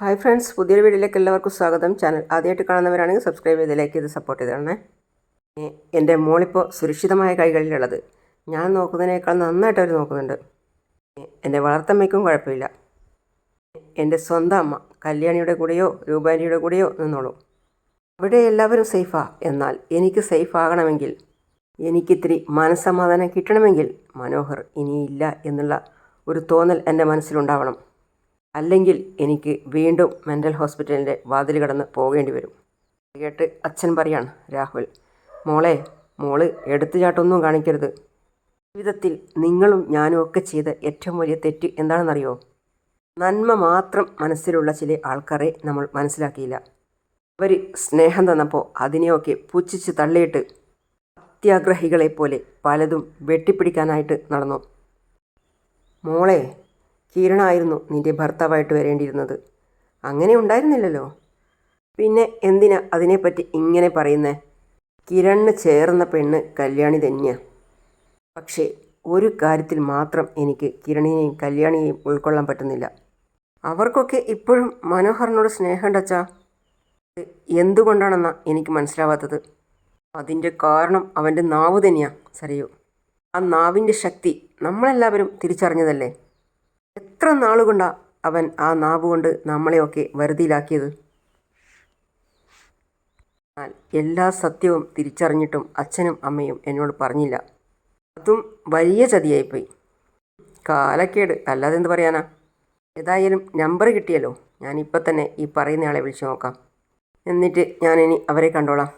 Hi friends പുതിയൊരു വീഡിയോയിലേക്ക് എല്ലാവർക്കും സ്വാഗതം. ചാനൽ ആദ്യമായിട്ട് കാണുന്നവരാണെങ്കിൽ സബ്സ്ക്രൈബ് ചെയ്ത് ലൈക്ക് ചെയ്ത് സപ്പോർട്ട് ചെയ്തേണേ എന്റെ മോളിപ്പോൾ സുരക്ഷിതമായ കൈകളിലുള്ളത്. ഞാൻ നോക്കുന്നതിനേക്കാൾ നന്നായിട്ട് അവർ നോക്കുന്നുണ്ട്. എന്റെ വളർത്തമ്മയ്ക്കും കുഴപ്പമില്ല. എന്റെ സ്വന്തം അമ്മ കല്യാണിയുടെ കൂടെയോ രൂപാനിയുടെ കൂടെയോ നിന്നോളൂ. അവിടെ എല്ലാവരും സേഫാ. എന്നാൽ എനിക്ക് സേഫ് ആകണമെങ്കിൽ എനിക്കിത്തിരി മനസ്സമാധാനം കിട്ടണമെങ്കിൽ മനോഹർ ഇനിയില്ല എന്നുള്ള ഒരു തോന്നൽ എന്റെ മനസ്സിലുണ്ടാവണം. അല്ലെങ്കിൽ എനിക്ക് വീണ്ടും മെന്റൽ ഹോസ്പിറ്റലിന്റെ വാതിൽ കടന്ന് പോകേണ്ടി വരും. കേട്ട് അച്ഛൻ പറയാണ് രാഹുൽ മോളെ മോൾ എടുത്തുചാട്ടൊന്നും കാണിക്കരുത്. ജീവിതത്തിൽ നിങ്ങളും ഞാനും ഒക്കെ ചെയ്ത ഏറ്റവും വലിയ തെറ്റ് എന്താണെന്നറിയോ? നന്മ മാത്രം മനസ്സിലുള്ള ചില ആൾക്കാരെ നമ്മൾ മനസ്സിലാക്കിയില്ല. അവർ സ്നേഹം തന്നപ്പോൾ അതിനെയൊക്കെ പുച്ഛിച്ച് തള്ളിയിട്ട് അത്യാഗ്രഹികളെ പോലെ പലതും വെട്ടിപ്പിടിക്കാനായിട്ട് നടന്നു. മോളെ കിരണായിരുന്നു നിന്റെ ഭർത്താവായിട്ട് വരേണ്ടിയിരുന്നത്. അങ്ങനെ ഉണ്ടായിരുന്നില്ലല്ലോ. പിന്നെ എന്തിനാ അതിനെപ്പറ്റി ഇങ്ങനെ പറയുന്നേ? കിരണിന് ചേർന്ന പെണ്ണ് കല്യാണി തന്നെയാണ് പക്ഷേ ഒരു കാര്യത്തിൽ മാത്രം എനിക്ക് കിരണിനെയും കല്യാണിയെയും ഉൾക്കൊള്ളാൻ പറ്റുന്നില്ല. അവർക്കൊക്കെ ഇപ്പോഴും മനോഹറിനോട് സ്നേഹമുണ്ടച്ചാ എന്തുകൊണ്ടാണെന്നാ എനിക്ക് മനസ്സിലാവാത്തത്? അതിന്റെ കാരണം അവന്റെ നാവ് തന്നെയാണ് സറിയോ ആ നാവിന്റെ ശക്തി നമ്മളെല്ലാവരും തിരിച്ചറിഞ്ഞതല്ലേ? എത്ര നാളുകൊണ്ടാ അവൻ ആ നാവ് കൊണ്ട് നമ്മളെയൊക്കെ വരുതിയിലാക്കിയത്? എന്നാൽ എല്ലാ സത്യവും തിരിച്ചറിഞ്ഞിട്ടും അച്ഛനും അമ്മയും എന്നോട് പറഞ്ഞില്ല. അതും വലിയ ചതിയായിപ്പോയി. കാലക്കേട് അല്ലാതെ എന്ത് പറയാനാ? ഏതായാലും നമ്പർ കിട്ടിയല്ലോ. ഞാനിപ്പോൾ തന്നെ ഈ പറയുന്നയാളെ വിളിച്ചു നോക്കാം. എന്നിട്ട് ഞാനിനി അവരെ കണ്ടോളാം.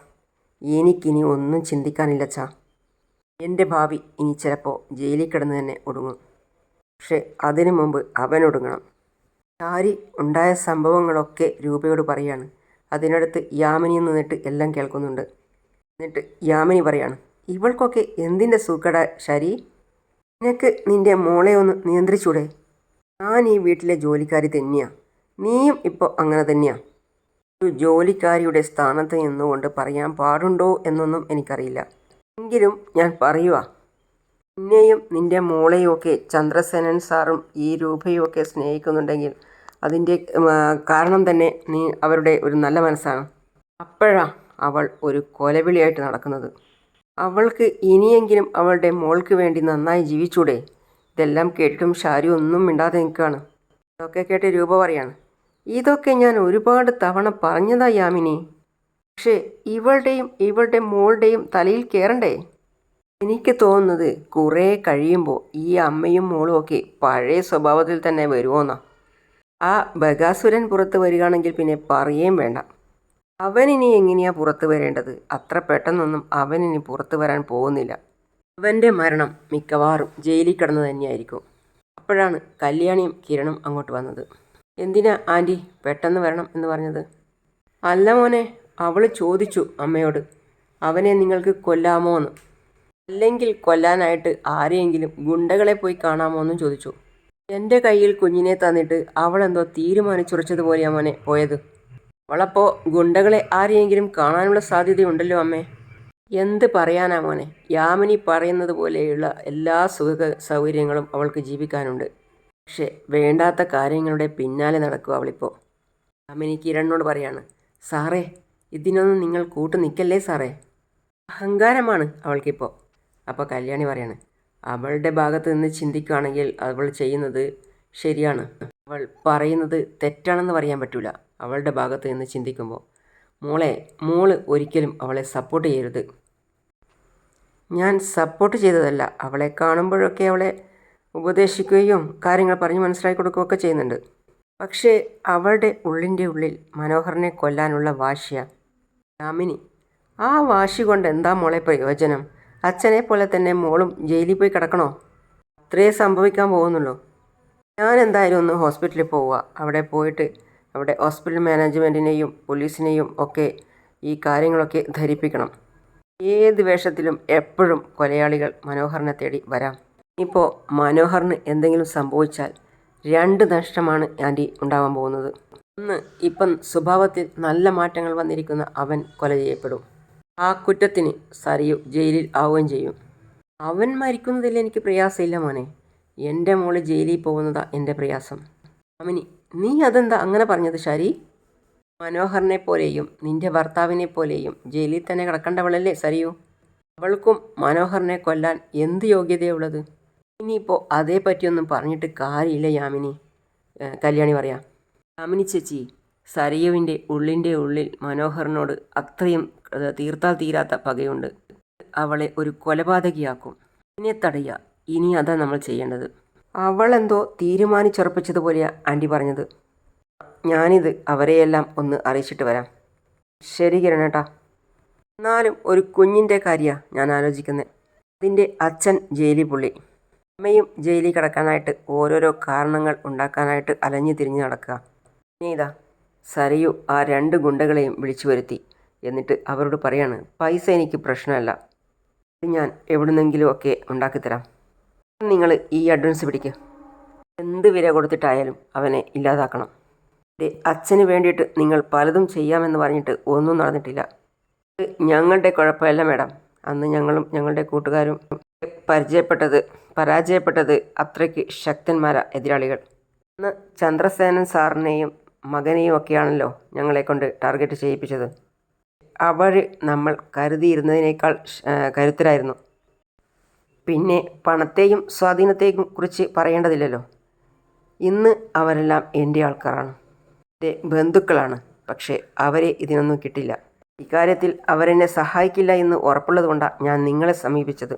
എനിക്കിനി ഒന്നും ചിന്തിക്കാനില്ല ചാ എന്റെ ഭാവി ഇനി ചിലപ്പോൾ ജയിലിൽ കിടന്ന് തന്നെ ഒടുങ്ങും. പക്ഷേ അതിനു മുമ്പ് അവൻ ഒടുങ്ങണം. ചാരി ഉണ്ടായ സംഭവങ്ങളൊക്കെ രൂപയോട് പറയാണ്. അതിനടുത്ത് യാമിനി നിന്നിട്ട് എല്ലാം കേൾക്കുന്നുണ്ട്. എന്നിട്ട് യാമിനി പറയാണ് ഇവൾക്കൊക്കെ എന്തിന്റെ സുഖട ശരി? നിനക്ക് നിന്റെ മോളെ ഒന്ന് നിയന്ത്രിച്ചൂടെ? ഞാൻ ഈ വീട്ടിലെ ജോലിക്കാരി തന്നെയാണ് നീയും ഇപ്പോൾ അങ്ങനെ തന്നെയാണ് ഒരു ജോലിക്കാരിയുടെ സ്ഥാനത്ത് നിന്നുകൊണ്ട് പറയാൻ പാടുണ്ടോ എന്നൊന്നും എനിക്കറിയില്ല. എങ്കിലും ഞാൻ പറയുക നിന്നെയും നിന്റെ മോളെയുമൊക്കെ ചന്ദ്രസേനൻ സാറും ഈ രൂപയുമൊക്കെ സ്നേഹിക്കുന്നുണ്ടെങ്കിൽ അതിന്റെ കാരണം തന്നെ നീ അവരുടെ ഒരു നല്ല മനസ്സാണ്. അപ്പോഴാ അവൾ ഒരു കൊലവിളിയായിട്ട് നടക്കുന്നത്. അവൾക്ക് ഇനിയെങ്കിലും അവളുടെ മോൾക്ക് വേണ്ടി നന്നായി ജീവിച്ചൂടെ? ഇതെല്ലാം കേട്ടിട്ടും ഷാരി ഒന്നും മിണ്ടാതെ നിൽക്കുകയാണ്. ഇതൊക്കെ കേട്ട് രൂപ പറയാണ്. ഇതൊക്കെ ഞാൻ ഒരുപാട് തവണ പറഞ്ഞതാ യാമിനി. പക്ഷേ ഇവളുടെയും ഇവളുടെ മോളുടെയും തലയിൽ കയറണ്ടേ എനിക്ക് തോന്നുന്നത് കുറേ കഴിയുമ്പോൾ ഈ അമ്മയും മോളും ഒക്കെ പഴയ സ്വഭാവത്തിൽ തന്നെ വരുമോന്നാ ആ ബഗാസുരൻ പുറത്ത് വരികയാണെങ്കിൽ പിന്നെ പറയുകയും വേണ്ട. അവനിനി എങ്ങനെയാ പുറത്ത് വരേണ്ടത്? അത്ര പെട്ടെന്നൊന്നും അവനിനി പുറത്ത് വരാൻ പോകുന്നില്ല. അവന്റെ മരണം മിക്കവാറും ജയിലിൽ കിടന്നു തന്നെയായിരിക്കും. അപ്പോഴാണ് കല്യാണിയും കിരണും അങ്ങോട്ട് വന്നത്. എന്തിനാ ആന്റി പെട്ടെന്ന് വരണം എന്ന് പറഞ്ഞത്? അല്ല മോനെ അവൾ ചോദിച്ചു അമ്മയോട്. അവനെ നിങ്ങൾക്ക് കൊല്ലാമോ എന്ന് അല്ലെങ്കിൽ കൊല്ലാനായിട്ട് ആരെയെങ്കിലും ഗുണ്ടകളെ പോയി കാണാമോ ചോദിച്ചു. എന്റെ കയ്യിൽ കുഞ്ഞിനെ തന്നിട്ട് അവളെന്തോ തീരുമാനിച്ചുറച്ചതുപോലെയാ മോനെ പോയത്. അവളപ്പോൾ ഗുണ്ടകളെ ആരെയെങ്കിലും കാണാനുള്ള സാധ്യതയുണ്ടല്ലോ അമ്മേ. എന്ത് പറയാനാ മോനെ? യാമിനി പറയുന്നത് പോലെയുള്ള എല്ലാ സുഖ സൗകര്യങ്ങളും അവൾക്ക് ജീവിക്കാനുണ്ട്. പക്ഷെ വേണ്ടാത്ത കാര്യങ്ങളുടെ പിന്നാലെ നടക്കുക അവളിപ്പോൾ യാമിനി കിരണിനോട് പറയാണ് സാറേ ഇതിനൊന്നും നിങ്ങൾ കൂട്ടു നിൽക്കല്ലേ സാറേ? അഹങ്കാരമാണ് അവൾക്കിപ്പോൾ അപ്പോൾ കല്യാണി പറയാണ് അവളുടെ ഭാഗത്ത് നിന്ന് ചിന്തിക്കുകയാണെങ്കിൽ അവൾ ചെയ്യുന്നത് ശരിയാണ്. അവൾ പറയുന്നത് തെറ്റാണെന്ന് പറയാൻ പറ്റില്ല അവളുടെ ഭാഗത്ത് നിന്ന് ചിന്തിക്കുമ്പോൾ മോളെ മോൾ ഒരിക്കലും അവളെ സപ്പോർട്ട് ചെയ്യരുത്. ഞാൻ സപ്പോർട്ട് ചെയ്തതല്ല അവളെ കാണുമ്പോഴൊക്കെ അവളെ ഉപദേശിക്കുകയും കാര്യങ്ങൾ പറഞ്ഞ് മനസ്സിലാക്കി കൊടുക്കുകയൊക്കെ ചെയ്യുന്നുണ്ട്. പക്ഷേ അവളുടെ ഉള്ളിന്റെ ഉള്ളിൽ മനോഹറിനെ കൊല്ലാനുള്ള വാശിയ. യാമിനി ആ വാശി കൊണ്ട് എന്താ മോളെ പ്രയോജനം? അച്ഛനെ പോലെ തന്നെ മോളും ജയിലിൽ പോയി കിടക്കണോ? അത്രേ സംഭവിക്കാൻ പോകുന്നുള്ളൂ. ഞാൻ എന്തായാലും ഒന്ന് ഹോസ്പിറ്റലിൽ പോവുക. അവിടെ പോയിട്ട് അവിടെ ഹോസ്പിറ്റൽ മാനേജ്മെന്റിനെയും പോലീസിനെയും ഒക്കെ ഈ കാര്യങ്ങളൊക്കെ ധരിപ്പിക്കണം. ഏത് വേഷത്തിലും എപ്പോഴും കൊലയാളികൾ മനോഹറിനെ തേടി വരാം. ഇപ്പോൾ മനോഹറിന് എന്തെങ്കിലും സംഭവിച്ചാൽ രണ്ട് നഷ്ടമാണ് ആന്റി ഉണ്ടാവാൻ പോകുന്നത്. ഒന്ന് ഇപ്പം സ്വഭാവത്തിൽ നല്ല മാറ്റങ്ങൾ വന്നിരിക്കുന്ന അവൻ കൊല ചെയ്യപ്പെടും. ആ കുറ്റത്തിന് സരിയു ജയിലിൽ ആവുകയും ചെയ്യും. അവൻ മരിക്കുന്നതിൽ എനിക്ക് പ്രയാസമില്ല മോനെ. എന്റെ മോൾ ജയിലിൽ പോകുന്നതാ എന്റെ പ്രയാസം. അമിനി നീ അതെന്താ അങ്ങനെ പറഞ്ഞത് ശരി? മനോഹറിനെ പോലെയും നിന്റെ ഭർത്താവിനെ പോലെയും ജയിലിൽ തന്നെ കിടക്കേണ്ടവളല്ലേ സരിയു? അവൾക്കും മനോഹറിനെ കൊല്ലാൻ എന്ത് യോഗ്യതയുള്ളത്? ഇനിയിപ്പോൾ അതേപ്പറ്റിയൊന്നും പറഞ്ഞിട്ട് കാര്യമില്ല യാമിനി. കല്യാണി പറയാം. യാമിനി ചേച്ചി സരിയുവിന്റെ ഉള്ളിന്റെ ഉള്ളിൽ മനോഹറിനോട് അത്രയും ഏ, തീർത്താൽ തീരാത്ത പകയുണ്ട്. അവളെ ഒരു കൊലപാതകിയാക്കും. ഇനി തടയുക ഇനി അതാ നമ്മൾ ചെയ്യേണ്ടത്. അവളെന്തോ തീരുമാനിച്ചുറപ്പിച്ചതുപോലെയാണ് ആന്റി പറഞ്ഞത്. ഞാനിത് അവരെയെല്ലാം ഒന്ന് അറിയിച്ചിട്ട് വരാം. ശരി കിരണേട്ടാ. എന്നാലും ഒരു കുഞ്ഞിന്റെ കാര്യമാണ് ഞാൻ ആലോചിക്കുന്നത് അതിന്റെ അച്ഛൻ ജയിലിൽ പുള്ളി. അമ്മയും ജയിലിൽ കിടക്കാനായിട്ട് ഓരോരോ കാരണങ്ങൾ ഉണ്ടാക്കാനായിട്ട് അലഞ്ഞു തിരിഞ്ഞ് നടക്കുക. ഇനി ഇതാ സരയു ആ രണ്ട് ഗുണ്ടകളെയും വിളിച്ചു വരുത്തി. എന്നിട്ട് അവരോട് പറയാണ് പൈസ എനിക്ക് പ്രശ്നമല്ല. ഞാൻ എവിടുന്നെങ്കിലുമൊക്കെ ഉണ്ടാക്കിത്തരാം. നിങ്ങൾ ഈ അഡ്വാൻസ് പിടിക്കുക എന്ത് വില കൊടുത്തിട്ടായാലും അവനെ ഇല്ലാതാക്കണം. എന്റെ അച്ഛന് വേണ്ടിയിട്ട് നിങ്ങൾ പലതും ചെയ്യാമെന്ന് പറഞ്ഞിട്ട് ഒന്നും നടന്നിട്ടില്ല. ഞങ്ങളുടെ കുഴപ്പമല്ല മേഡം. അന്ന് ഞങ്ങളും ഞങ്ങളുടെ കൂട്ടുകാരും പരിചയപ്പെട്ടത് പരാജയപ്പെട്ടത് അത്രയ്ക്ക് ശക്തന്മാരാ എതിരാളികൾ. അന്ന് ചന്ദ്രസേനൻ സാറിനെയും മകനെയും ഒക്കെയാണല്ലോ ഞങ്ങളെ കൊണ്ട് ടാർഗറ്റ് ചെയ്യിപ്പിച്ചത്. അവർ നമ്മൾ കരുതിയിരുന്നതിനേക്കാൾ കരുത്തരായിരുന്നു. പിന്നെ പണത്തെയും സ്വാധീനത്തെയും കുറിച്ച് പറയേണ്ടതില്ലല്ലോ. ഇന്ന് അവരെല്ലാം എന്റെ ആൾക്കാരാണ്. എന്റെ ബന്ധുക്കളാണ്. പക്ഷേ അവരെ ഇതിനൊന്നും കിട്ടില്ല. ഇക്കാര്യത്തിൽ അവരെന്നെ സഹായിക്കില്ല എന്ന് ഉറപ്പുള്ളതുകൊണ്ടാണ് ഞാൻ നിങ്ങളെ സമീപിച്ചത്.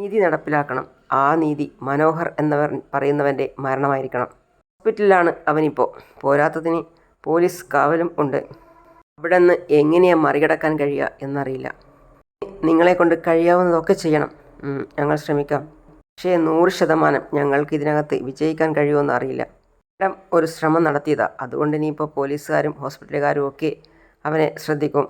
നീതി നടപ്പിലാക്കണം. ആ നീതി മനോഹർ എന്നവർ പറയുന്നവന്റെ മരണമായിരിക്കണം. ഹോസ്പിറ്റലിലാണ് അവനിപ്പോൾ പോരാത്തതിന് പോലീസ് കാവലും ഉണ്ട്. അവിടെ നിന്ന് എങ്ങനെയാണ് മറികടക്കാൻ കഴിയുക എന്നറിയില്ല. നിങ്ങളെ കൊണ്ട് കഴിയാവുന്നതൊക്കെ ചെയ്യണം. ഞങ്ങൾ ശ്രമിക്കാം. പക്ഷേ നൂറ് ശതമാനം ഞങ്ങൾക്ക് ഇതിനകത്ത് വിജയിക്കാൻ കഴിയുമെന്ന് അറിയില്ല. മാഡം ഒരു ശ്രമം നടത്തിയതാ. അതുകൊണ്ട് ഇനിയിപ്പോൾ പോലീസുകാരും ഹോസ്പിറ്റലുകാരും ഒക്കെ അവനെ ശ്രദ്ധിക്കും.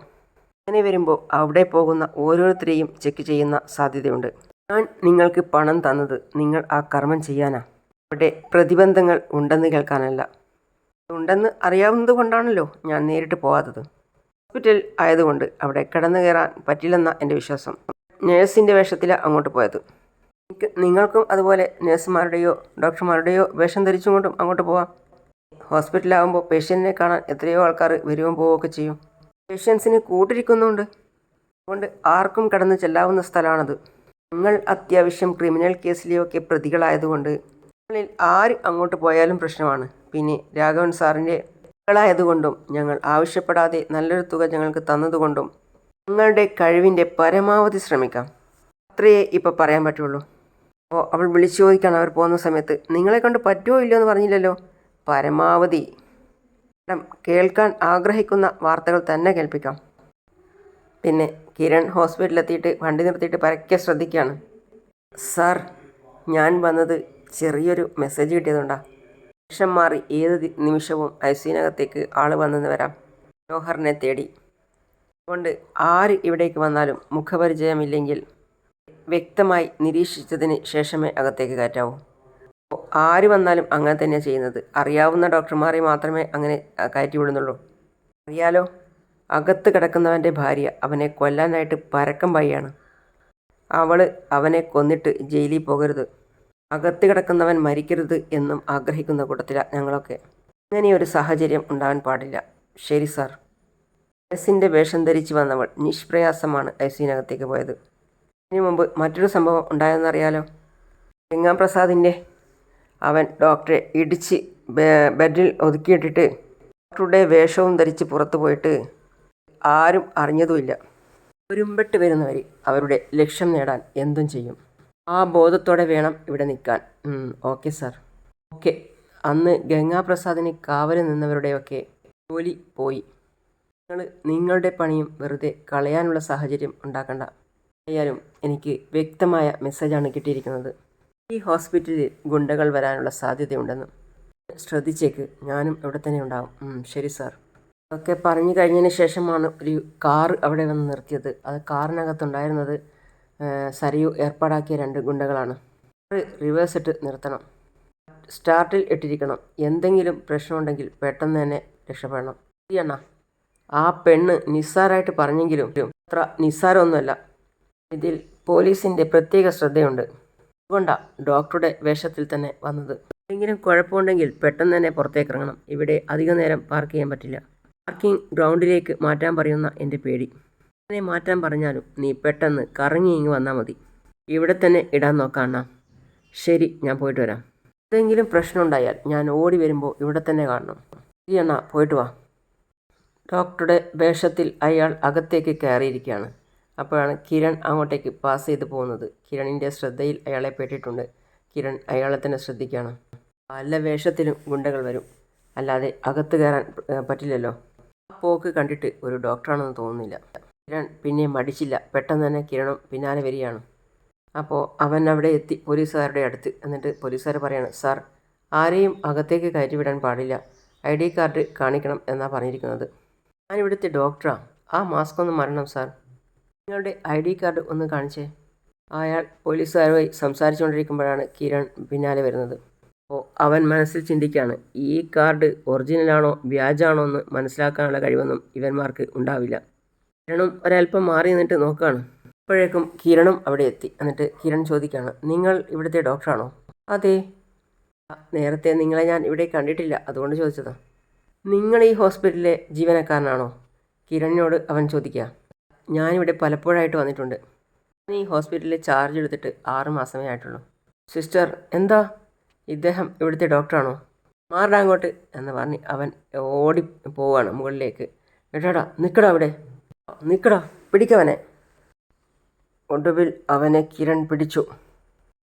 അങ്ങനെ വരുമ്പോൾ അവിടെ പോകുന്ന ഓരോരുത്തരെയും ചെക്ക് ചെയ്യുന്ന സാധ്യതയുണ്ട്. ഞാൻ നിങ്ങൾക്ക് പണം തന്നത് നിങ്ങൾ ആ കർമ്മം ചെയ്യാനാ. അവിടെ പ്രതിബന്ധങ്ങൾ ഉണ്ടെന്ന് കേൾക്കാനല്ല. ഉണ്ടെന്ന് അറിയാവുന്നത് കൊണ്ടാണല്ലോ ഞാൻ നേരിട്ട് പോകാത്തത് ഹോസ്പിറ്റൽ ആയതുകൊണ്ട് അവിടെ കടന്നു കയറാൻ പറ്റില്ലെന്ന എന്റെ വിശ്വാസം. നേഴ്സിന്റെ വേഷത്തിലാണ് അങ്ങോട്ട് പോയത്. നിങ്ങൾക്കും അതുപോലെ നേഴ്സുമാരുടെയോ ഡോക്ടർമാരുടെയോ വേഷം ധരിച്ചുകൊണ്ടും അങ്ങോട്ട് പോവാം. ഹോസ്പിറ്റലാകുമ്പോൾ പേഷ്യന്റിനെ കാണാൻ എത്രയോ ആൾക്കാർ വരുകയും പോവുകയൊക്കെ ചെയ്യും. പേഷ്യൻസിന് കൂട്ടിരിക്കുന്നുണ്ട്. അതുകൊണ്ട് ആർക്കും കടന്നു ചെല്ലാവുന്ന സ്ഥലമാണത്. നിങ്ങൾ അത്യാവശ്യം ക്രിമിനൽ കേസിലെയൊക്കെ പ്രതികളായതുകൊണ്ട് നിങ്ങളിൽ ആര് അങ്ങോട്ട് പോയാലും പ്രശ്നമാണ്. പിന്നെ രാഘവൻ സാറിന്റെ മകളായതുകൊണ്ടും ഞങ്ങൾ ആവശ്യപ്പെടാതെ നല്ലൊരു തുക ഞങ്ങൾക്ക് തന്നതുകൊണ്ടും നിങ്ങളുടെ കഴിവിന്റെ പരമാവധി ശ്രമിക്കാം. അത്രയേ ഇപ്പോൾ പറയാൻ പറ്റുള്ളൂ. അപ്പോൾ അവൾ വിളിച്ചു ചോദിക്കാൻ അവർ പോകുന്ന സമയത്ത് നിങ്ങളെ കൊണ്ട് പറ്റുമോ ഇല്ലയോ എന്ന് പറഞ്ഞില്ലല്ലോ? പരമാവധി. മാഡം കേൾക്കാൻ ആഗ്രഹിക്കുന്ന വാർത്തകൾ തന്നെ കേൾപ്പിക്കാം. പിന്നെ കിരൺ ഹോസ്പിറ്റലിലെത്തിയിട്ട് വണ്ടി നിർത്തിയിട്ട് പരക്കെ ശ്രദ്ധിക്കുകയാണ്. സാർ ഞാൻ വന്നത് ചെറിയൊരു മെസ്സേജ് കിട്ടിയതുകൊണ്ടാണ് വിഷം മാറി ഏത് നിമിഷവും ഐസിനകത്തേക്ക് ആൾ വന്നെന്ന് വരാം. മനോഹറിനെ തേടി. അതുകൊണ്ട് ആര് ഇവിടേക്ക് വന്നാലും മുഖപരിചയമില്ലെങ്കിൽ വ്യക്തമായി നിരീക്ഷിച്ചതിന് ശേഷമേ അകത്തേക്ക് കയറ്റാവൂ. ആര് വന്നാലും അങ്ങനെ തന്നെയാണ് ചെയ്യുന്നത്. അറിയാവുന്ന ഡോക്ടർമാരെ മാത്രമേ അങ്ങനെ കയറ്റി വിടുന്നുള്ളൂ. അറിയാലോ? അകത്ത് കിടക്കുന്നവന്റെ ഭാര്യ അവനെ കൊല്ലാനായിട്ട് പരക്കം പയ്യാണ് അവൾ അവനെ കൊന്നിട്ട് ജയിലിൽ പോകരുത്. അകത്ത് കിടക്കുന്നവൻ മരിക്കരുത് എന്നും ആഗ്രഹിക്കുന്ന കൂട്ടത്തിലാണ് ഞങ്ങളൊക്കെ. ഇങ്ങനെയൊരു സാഹചര്യം ഉണ്ടാവാൻ പാടില്ല. ശരി സാർ. നഴ്സിന്റെ വേഷം ധരിച്ചു വന്നവൾ നിഷ്പ്രയാസമാണ് ഐസിനകത്തേക്ക് പോയത്. ഇതിനു മുമ്പ് മറ്റൊരു സംഭവം ഉണ്ടായെന്നറിയാലോ? ഗംഗാം പ്രസാദിന്റെ അവൻ ഡോക്ടറെ ഇടിച്ച് ബെഡിൽ ഒതുക്കിയിട്ടിട്ട് ഡോക്ടറുടെ വേഷവും ധരിച്ച് പുറത്തു പോയിട്ട് ആരും അറിഞ്ഞതുമില്ല. ഒരുമ്പെട്ട് വരുന്നവർ അവരുടെ ലക്ഷ്യം നേടാൻ എന്തും ചെയ്യും. ആ ബോധത്തോടെ വേണം ഇവിടെ നിൽക്കാൻ. Okay sir. ഓക്കെ. അന്ന് ഗംഗാപ്രസാദിന് കാവലിൽ നിന്നവരുടെയൊക്കെ ജോലി പോയി. നിങ്ങൾ നിങ്ങളുടെ പണിയും വെറുതെ കളയാനുള്ള സാഹചര്യം ഉണ്ടാക്കണ്ട. ആയാലും എനിക്ക് വ്യക്തമായ മെസ്സേജാണ് കിട്ടിയിരിക്കുന്നത്. ഈ ഹോസ്പിറ്റലിൽ ഗുണ്ടകൾ വരാനുള്ള സാധ്യതയുണ്ടെന്നും ശ്രദ്ധിച്ചേക്ക്. ഞാനും ഇവിടെ തന്നെ ഉണ്ടാവും. ശരി സാർ. ഒക്കെ പറഞ്ഞു കഴിഞ്ഞതിന് ശേഷമാണ് ഒരു കാർ അവിടെ വന്ന് നിർത്തിയത്. അത് കാറിനകത്തുണ്ടായിരുന്നത് സരയു ഏർപ്പാടാക്കിയ രണ്ട് ഗുണ്ടകളാണ്. റിവേഴ്സ് ഇട്ട് നിർത്തണം. സ്റ്റാർട്ടിൽ ഇട്ടിരിക്കണം. എന്തെങ്കിലും പ്രശ്നമുണ്ടെങ്കിൽ പെട്ടെന്ന് തന്നെ രക്ഷപ്പെടണം. ശരിയണ്ണ ആ പെണ്ണ് നിസ്സാരായിട്ട് പറഞ്ഞെങ്കിലും അത്ര നിസ്സാരമൊന്നുമല്ല. ഇതിൽ പോലീസിന്റെ പ്രത്യേക ശ്രദ്ധയുണ്ട്. അതുകൊണ്ടാണ് ഡോക്ടറുടെ വേഷത്തിൽ തന്നെ വന്നത്. എന്തെങ്കിലും കുഴപ്പമുണ്ടെങ്കിൽ പെട്ടെന്ന് തന്നെ പുറത്തേക്ക് ഇറങ്ങണം ഇവിടെ അധിക നേരം പാർക്ക് ചെയ്യാൻ പറ്റില്ല. പാർക്കിംഗ് ഗ്രൗണ്ടിലേക്ക് മാറ്റാൻ പറയുന്ന എന്റെ പേടി. അങ്ങനെ മാറ്റാൻ പറഞ്ഞാലും നീ പെട്ടെന്ന് കറങ്ങി ഇങ്ങ് വന്നാൽ മതി. ഇവിടെ തന്നെ ഇടാൻ നോക്കാം അണ്ണാ. ശരി ഞാൻ പോയിട്ട് വരാം. എന്തെങ്കിലും പ്രശ്നമുണ്ടായാൽ ഞാൻ ഓടി വരുമ്പോൾ ഇവിടെ തന്നെ കാണണം. ശരി അണ്ണാ പോയിട്ട് വാ. ഡോക്ടറുടെ വേഷത്തിൽ അയാൾ അകത്തേക്ക് കയറിയിരിക്കുകയാണ്. അപ്പോഴാണ് കിരൺ അങ്ങോട്ടേക്ക് പാസ് ചെയ്ത് പോകുന്നത്. കിരണിന്റെ ശ്രദ്ധയിൽ അയാളെ പെട്ടിട്ടുണ്ട്. കിരൺ അയാളെ തന്നെ ശ്രദ്ധിക്കുകയാണ്. പല വേഷത്തിലും ഗുണ്ടകൾ വരും. അല്ലാതെ അകത്ത് കയറാൻ പറ്റില്ലല്ലോ. പോക്ക് കണ്ടിട്ട് ഒരു ഡോക്ടറാണെന്ന് തോന്നുന്നില്ല. കിരൺ പിന്നെ മടിച്ചില്ല. പെട്ടെന്ന് തന്നെ കിരണും പിന്നാലെ വരികയാണ്. അപ്പോൾ അവൻ അവിടെ എത്തി പോലീസുകാരുടെ അടുത്ത്. എന്നിട്ട് പോലീസുകാർ പറയാണ് സാർ ആരെയും അകത്തേക്ക് കയറ്റിവിടാൻ പാടില്ല. ഐ ഡി കാർഡ് കാണിക്കണം എന്നാണ് പറഞ്ഞിരിക്കുന്നത്. ഞാൻ ഇവിടുത്തെ ഡോക്ടറാ. ആ മാസ്ക് ഒന്ന് മരണം സാർ. നിങ്ങളുടെ ഐ ഡി കാർഡ് ഒന്ന് കാണിച്ചേ. അയാൾ പോലീസുകാരുമായി സംസാരിച്ചുകൊണ്ടിരിക്കുമ്പോഴാണ് കിരൺ പിന്നാലെ വരുന്നത്. അപ്പോൾ അവൻ മനസ്സിൽ ചിന്തിക്കുകയാണ് ഈ കാർഡ് ഒറിജിനലാണോ വ്യാജാണോ എന്ന് മനസ്സിലാക്കാനുള്ള കഴിവൊന്നും ഇവന്മാർക്ക് ഉണ്ടാവില്ല. കിരണും ഒരല്പം മാറി നിന്നിട്ട് നോക്കുകയാണ് അപ്പോഴേക്കും കിരണും അവിടെ എത്തി. എന്നിട്ട് കിരൺ ചോദിക്കുകയാണ് നിങ്ങൾ ഇവിടുത്തെ ഡോക്ടറാണോ? അതെ. നേരത്തെ നിങ്ങളെ ഞാൻ ഇവിടെ കണ്ടിട്ടില്ല അതുകൊണ്ട് ചോദിച്ചതാ. നിങ്ങൾ ഈ ഹോസ്പിറ്റലിലെ ജീവനക്കാരനാണോ? കിരണിനോട് അവൻ ചോദിക്കുക ഞാനിവിടെ പലപ്പോഴായിട്ട് വന്നിട്ടുണ്ട്. ഞാൻ ഈ ഹോസ്പിറ്റലിൽ ചാർജ് എടുത്തിട്ട് ആറ് മാസമേ ആയിട്ടുള്ളൂ. സിസ്റ്റർ എന്താ? ഇദ്ദേഹം ഇവിടുത്തെ ഡോക്ടറാണോ? മാറടാ അങ്ങോട്ട് എന്ന് പറഞ്ഞ് അവൻ ഓടി പോവാണ് മുകളിലേക്ക്. എടാടാ നിൽക്കടാ അവിടെ. നിൽക്കടാ പിടിക്കവനെ. ഒടുവിൽ അവനെ കിരൺ പിടിച്ചു.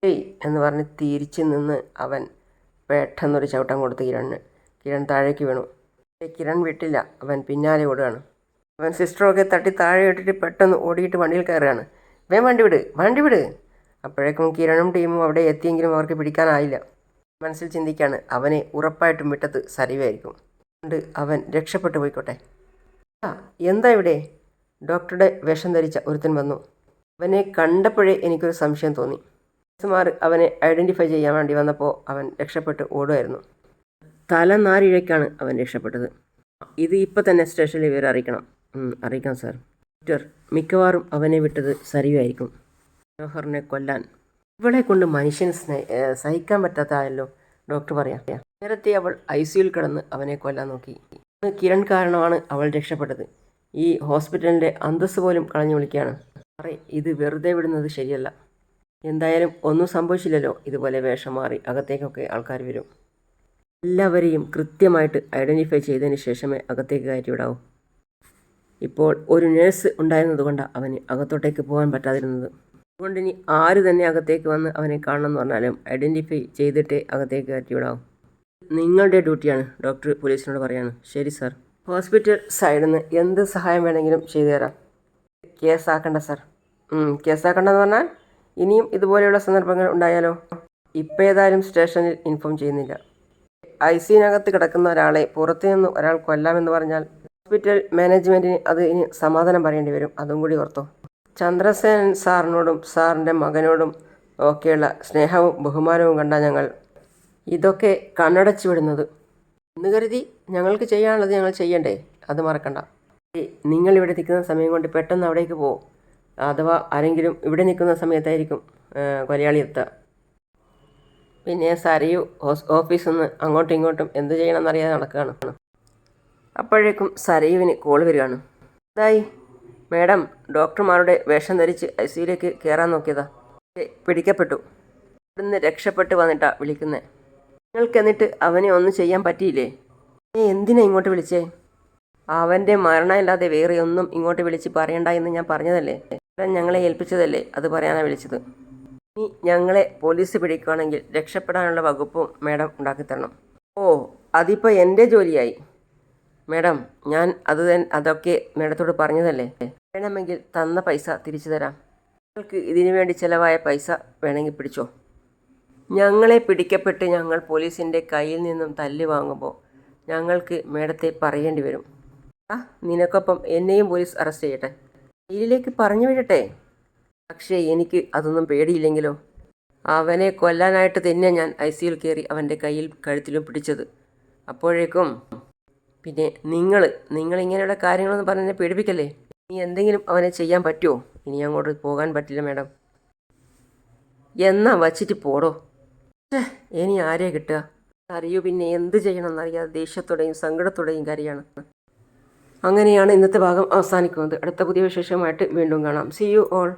ഏയ് എന്ന് പറഞ്ഞ് തിരിച്ച് നിന്ന് അവൻ പെട്ടെന്നൊരു ചവിട്ടം കൊടുത്ത് കിരണിന്. കിരൺ താഴേക്ക് വീണു. കിരൺ വിട്ടില്ല. അവൻ പിന്നാലെ ഓടുകയാണ്. അവൻ സിസ്റ്ററൊക്കെ തട്ടി താഴെ ഇട്ടിട്ട് പെട്ടെന്ന് ഓടിയിട്ട് വണ്ടിയിൽ കയറുകയാണ്. വേ വണ്ടി വിട് വണ്ടി വിട്. അപ്പോഴേക്കും കിരണും ടീമും അവിടെ എത്തിയെങ്കിലും അവർക്ക് പിടിക്കാനായില്ല. മനസ്സിൽ ചിന്തിക്കാണ് അവനെ ഉറപ്പായിട്ടും വിട്ടത് സരിവായിരിക്കും അതുകൊണ്ട് അവൻ രക്ഷപ്പെട്ടു പോയിക്കോട്ടെ. ആ എന്താ ഇവിടെ? ഡോക്ടറുടെ വേഷം ധരിച്ച ഒരുത്തൻ വന്നു. അവനെ കണ്ടപ്പോഴേ എനിക്കൊരു സംശയം തോന്നി. നഴ്സുമാർ അവനെ ഐഡന്റിഫൈ ചെയ്യാൻ വേണ്ടി വന്നപ്പോൾ അവൻ രക്ഷപ്പെട്ട് ഓടുമായിരുന്നു. തലനാരിഴയ്ക്കാണ് അവൻ രക്ഷപ്പെട്ടത്. ഇത് ഇപ്പോൾ തന്നെ സ്റ്റേഷനിൽ ഇവർ അറിയിക്കണം. അറിയിക്കാം സാർ. ഡോക്ടർ മിക്കവാറും അവനെ വിട്ടത് സരിയായിരിക്കും മനോഹറിനെ കൊല്ലാൻ. ഇവളെ കൊണ്ട് ഏ, സഹിക്കാൻ പറ്റാത്തതായല്ലോ ഡോക്ടർ പറയാം. നേരത്തെ അവൾ ഐ സിയിൽ കിടന്ന് അവനെ കൊല്ലാൻ നോക്കി. കിരൺ കാരണമാണ് അവൾ രക്ഷപ്പെട്ടത്. ഈ ഹോസ്പിറ്റലിന്റെ അന്തസ്സ് പോലും കളഞ്ഞു വിളിക്കുകയാണ്. സാറേ ഇത് വെറുതെ വിടുന്നത് ശരിയല്ല. എന്തായാലും ഒന്നും സംഭവിച്ചില്ലല്ലോ. ഇതുപോലെ വേഷം മാറി അകത്തേക്കൊക്കെ ആൾക്കാർ വരും. എല്ലാവരെയും കൃത്യമായിട്ട് ഐഡന്റിഫൈ ചെയ്തതിന് ശേഷമേ അകത്തേക്ക് കയറ്റിവിടാവൂ ഇപ്പോൾ ഒരു നേഴ്സ് ഉണ്ടായിരുന്നതുകൊണ്ടാണ് അവന് അകത്തോട്ടേക്ക് പോകാൻ പറ്റാതിരുന്നത്. അതുകൊണ്ട് ഇനി ആര് തന്നെ അകത്തേക്ക് വന്ന് അവനെ കാണണമെന്ന് പറഞ്ഞാലും ഐഡന്റിഫൈ ചെയ്തിട്ടേ അകത്തേക്ക് കയറ്റിവിടാവൂ നിങ്ങളുടെ ഡ്യൂട്ടിയാണ് ഡോക്ടർ പോലീസിനോട് പറയാണ്. ശരി സാർ. ഹോസ്പിറ്റൽ സൈഡിൽ നിന്ന് എന്ത് സഹായം വേണമെങ്കിലും ചെയ്തു തരാം കേസാക്കണ്ട സർ. കേസാക്കണ്ടെന്ന് പറഞ്ഞാൽ ഇനിയും ഇതുപോലെയുള്ള സന്ദർഭങ്ങൾ ഉണ്ടായാലോ? ഇപ്പം ഏതായാലും സ്റ്റേഷനിൽ ഇൻഫോം ചെയ്യുന്നില്ല. ഐ സിനകത്ത് കിടക്കുന്ന ഒരാളെ പുറത്തു നിന്ന് ഒരാൾ കൊല്ലാമെന്ന് പറഞ്ഞാൽ ഹോസ്പിറ്റൽ മാനേജ്മെന്റിന് അത് ഇനി സമാധാനം പറയേണ്ടി വരും. അതും കൂടി ഓർത്തോ. ചന്ദ്രസേനൻ സാറിനോടും സാറിന്റെ മകനോടും ഒക്കെയുള്ള സ്നേഹവും ബഹുമാനവും കണ്ട ഞങ്ങൾ ഇതൊക്കെ കണ്ണടച്ചു വിടുന്നത്. എന്ന് കരുതി ഞങ്ങൾക്ക് ചെയ്യാനുള്ളത് ഞങ്ങൾ ചെയ്യണ്ടേ? അത് മറക്കണ്ട. നിങ്ങൾ ഇവിടെ നിൽക്കുന്ന സമയം കൊണ്ട് പെട്ടെന്ന് അവിടേക്ക് പോകും അഥവാ ആരെങ്കിലും ഇവിടെ നിൽക്കുന്ന സമയത്തായിരിക്കും കൊലയാളി എത്തുക. പിന്നെ സരയു ഓഫീസിൽ നിന്ന് അങ്ങോട്ടും ഇങ്ങോട്ടും എന്ത് ചെയ്യണമെന്നറിയാതെ നടക്കുകയാണ്. അപ്പോഴേക്കും സരയുവിന് കോൾ വരികയാണ്. എന്തായി? മേഡം ഡോക്ടർമാരുടെ വേഷം ധരിച്ച് ഐ സിയിലേക്ക് കയറാൻ നോക്കിയതാ. പിടിക്കപ്പെട്ടു. ഇവിടുന്ന് രക്ഷപ്പെട്ട് വന്നിട്ടാണ് വിളിക്കുന്നേ. നിങ്ങൾക്ക് എന്നിട്ട് അവനെ ഒന്നും ചെയ്യാൻ പറ്റിയില്ലേ? നീ എന്തിനാ ഇങ്ങോട്ട് വിളിച്ചേ? അവന്റെ മരണമില്ലാതെ വേറെ ഒന്നും ഇങ്ങോട്ട് വിളിച്ച് പറയണ്ട എന്ന് ഞാൻ പറഞ്ഞതല്ലേ? ഞങ്ങളെ ഏൽപ്പിച്ചതല്ലേ? അത് പറയാനാണ് വിളിച്ചത്. ഇനി ഞങ്ങളെ പോലീസ് പിടിക്കുകയാണെങ്കിൽ രക്ഷപ്പെടാനുള്ള വകുപ്പും മാഡം ഉണ്ടാക്കിത്തരണം ഓ അതിപ്പോൾ എന്റെ ജോലിയായി. മാഡം ഞാൻ അത് അതൊക്കെ മാഡത്തോട് പറഞ്ഞതല്ലേ? വേണമെങ്കിൽ തന്ന പൈസ തിരിച്ചു തരാം. നിങ്ങൾക്ക് ഇതിനു വേണ്ടി ചിലവായ പൈസ വേണമെങ്കിൽ പിടിച്ചോ. ഞങ്ങളെ പിടിക്കപ്പെട്ട് ഞങ്ങൾ പോലീസിന്റെ കയ്യിൽ നിന്നും തല്ലി വാങ്ങുമ്പോൾ ഞങ്ങൾക്ക് മേഡത്തെ പറയേണ്ടി വരും. ആ നിനക്കൊപ്പം എന്നെയും പോലീസ് അറസ്റ്റ് ചെയ്യട്ടെ. ജയിലിലേക്ക് പറഞ്ഞു വിടട്ടെ. പക്ഷേ എനിക്ക് അതൊന്നും പേടിയില്ലെങ്കിലോ? അവനെ കൊല്ലാനായിട്ട് തന്നെ ഞാൻ ഐ സിയിൽ കയറി അവന്റെ കയ്യിൽ കഴുത്തിലും പിടിച്ചത്. അപ്പോഴേക്കും പിന്നെ നിങ്ങൾ ഇങ്ങനെയുള്ള കാര്യങ്ങളൊന്നും പറഞ്ഞ് പേടിപ്പിക്കല്ലേ? ഇനി എന്തെങ്കിലും അവനെ ചെയ്യാൻ പറ്റുമോ ഇനി അങ്ങോട്ട് പോകാൻ പറ്റില്ല മാഡം. എന്നാ വച്ചിട്ട് പോടോ. ഇനി ആരെയാ കിട്ടുക? അറിയൂ പിന്നെ എന്ത് ചെയ്യണമെന്നറിയാതെ ദേഷ്യത്തോടെയും സങ്കടത്തോടെയും കരയാണ് അങ്ങനെയാണ് ഇന്നത്തെ ഭാഗം അവസാനിക്കുന്നത്. അടുത്ത പുതിയ വിശേഷമായിട്ട് വീണ്ടും കാണാം. C you all